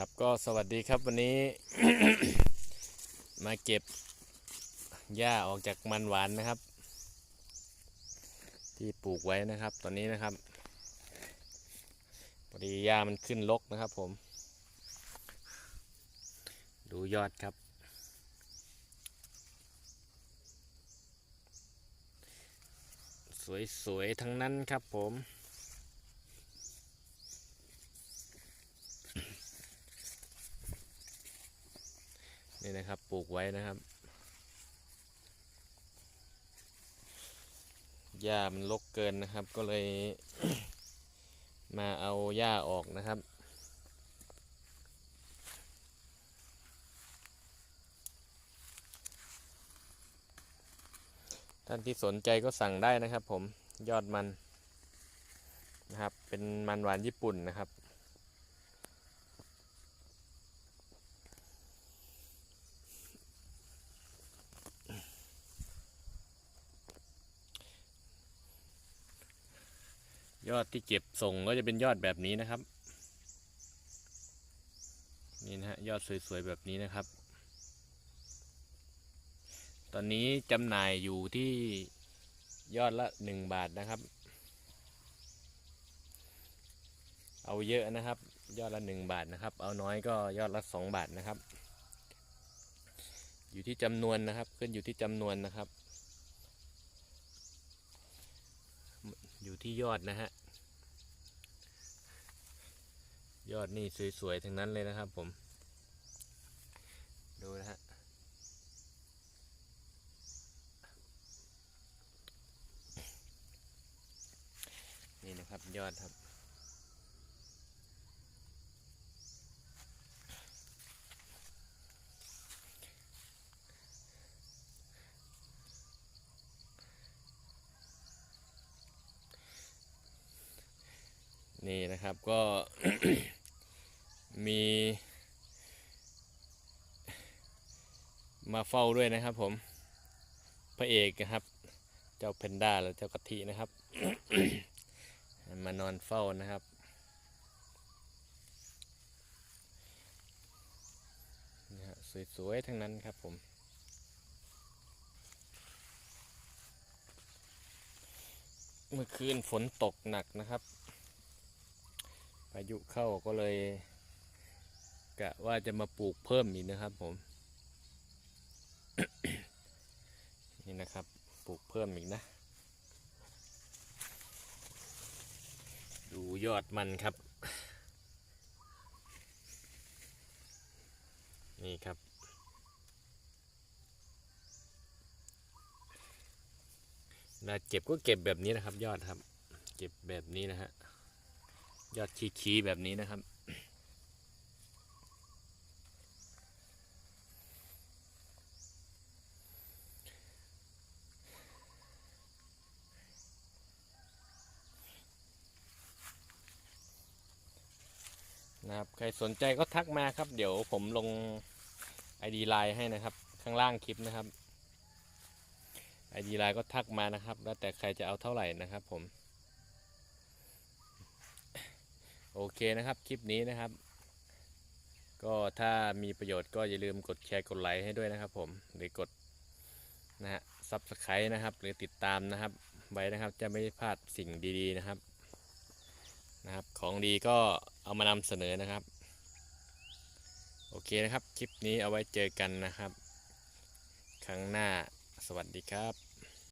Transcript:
ครับก็สวัสดีครับวันนี้ มาเก็บหญ้าออกจากมันหวานนะครับ ที่ปลูกไว้นะครับ ตอนนี้นะครับพอดีหญ้ามันขึ้นรกนะครับ ผม ดูยอดครับ สวยๆทั้งนั้นครับผม นะครับ ปลูกไว้นะครับหญ้ามันรกเกินนะครับ ก็เลย มาเอาหญ้าออกนะครับท่านที่สนใจก็สั่งได้นะครับผมยอดมันนะครับ เป็นมันหวานญี่ปุ่นนะครับ ยอดที่เก็บส่งก็จะเป็นยอดแบบนี้นะครับ นี่นะฮะยอดสวยๆแบบนี้นะครับ ตอนนี้จำหน่ายอยู่ที่ยอดละหนึ่งบาทนะครับ เอาเยอะนะครับ ยอดละหนึ่งบาทนะครับ เอาน้อยก็ยอดละสองบาทนะครับ อยู่ที่จำนวนนะครับ ขึ้นอยู่ที่จำนวนนะครับ อยู่ที่ยอดนะฮะ ยอดนี่สวยๆทั้งนั้นเลยนะครับผม ดูนะฮะนี่นะครับยอดครับ นี่นะครับก็มี มาเฝ้าด้วยนะครับผม พระเอกนะครับ เจ้าเพนด้าและเจ้ากะทินะครับ มานอนเฝ้านะครับนะสวยๆทั้งนั้นครับผมเมื่อคืนฝนตกหนักนะครับายุเข้าก็เลยกะว่าจะมาปลูกเพิ่มอีกนะครับผมนี่นะครับปลูกเพิ่มอีกนะ ดูยอดมันครับ นี่ครับ เวลาเก็บก็เก็บแบบนี้นะครับ ยอดครับ เก็บแบบนี้นะฮะ ยอดชี้ๆแบบนี้นะครับนะครับใครสนใจก็ทักมาครับ เดี๋ยวผมลง ID ไลน์ให้นะครับ ข้างล่างคลิปนะครับ ID ไลน์ก็ทักมานะครับ แล้วแต่ใครจะเอาเท่าไหร่นะครับผม โอเคนะครับคลิปนี้นะครับ ก็ถ้ามีประโยชน์ก็อย่าลืมกดแชร์กดไลค์ให้ด้วยนะครับ ผมหรือกดนะฮะซับสไครต์นะครับ หรือติดตามนะครับ ไว้นะครับจะไม่พลาดสิ่งดีๆนะครับนะครับ ของดีก็เอามานำเสนอนะครับ โอเคนะครับ คลิปนี้เอาไว้เจอกันนะครับ ครั้งหน้าสวัสดีครับ